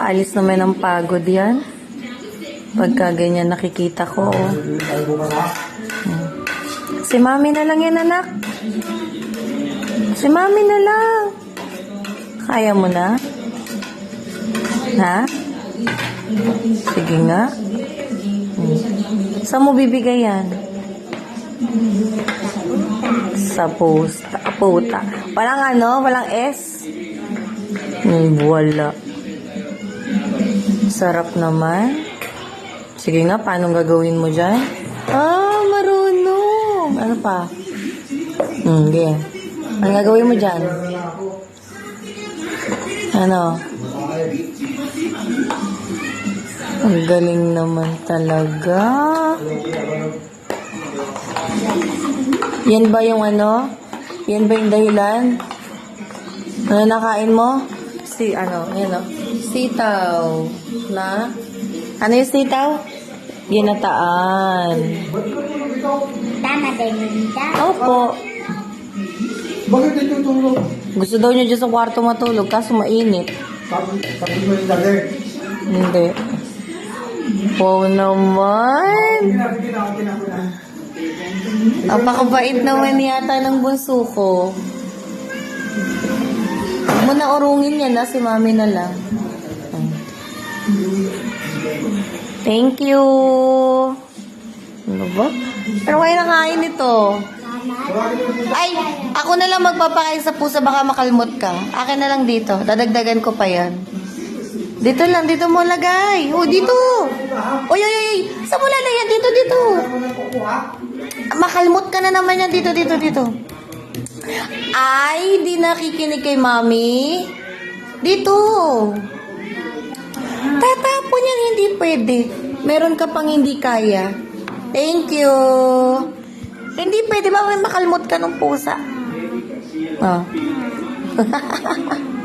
Alis naman ng pagod yan. Pagka ganyan nakikita ko. Si mami na lang yan, anak. Si mami na lang. Kaya mo na? Ha? Sige nga. Hmm. Saan mo bibigay yan? Sa posta. Puta. Walang ano? Walang S? Hmm, wala. Sarap naman. Sige nga, paano gagawin mo dyan? Ah, marunong. Ano pa? Hmm, ganyan. Ano gagawin mo dyan? Ano? Ang galing naman talaga. Yan ba yung ano? Yan ba yung dahilan? Ano nakain mo? Si ano, yan o. Sitaw. Na? Ano yung sitaw? Ginataan. Tama din yun daw. Opo. Bakit ito tulog? Gusto daw niya dyan sa kwarto matulog, kaso mainit. Sabi, sabi mo yung dali. Hindi. Wow naman. Napakabait naman yata ng bunso ko. Mo na urungin yan na si mami na lang. Thank you. Ano ba? Pero kayo nakain ito. Ay, ako na lang magpapakain sa pusa baka makalmot ka. Akin na lang dito. Dadagdagan ko pa yan. Dito lang, dito mo lagay. Oh, dito. Oy, oy, oy. Saan mo lalagyan? Dito, dito. Makalmot ka na naman yan. Dito, dito, dito. Ay, di nakikinig kay mami. Dito. Tatapon yan, hindi pwede. Meron ka pang hindi kaya. Thank you. Hindi pwede ba makalmot ka ng pusa? Oh.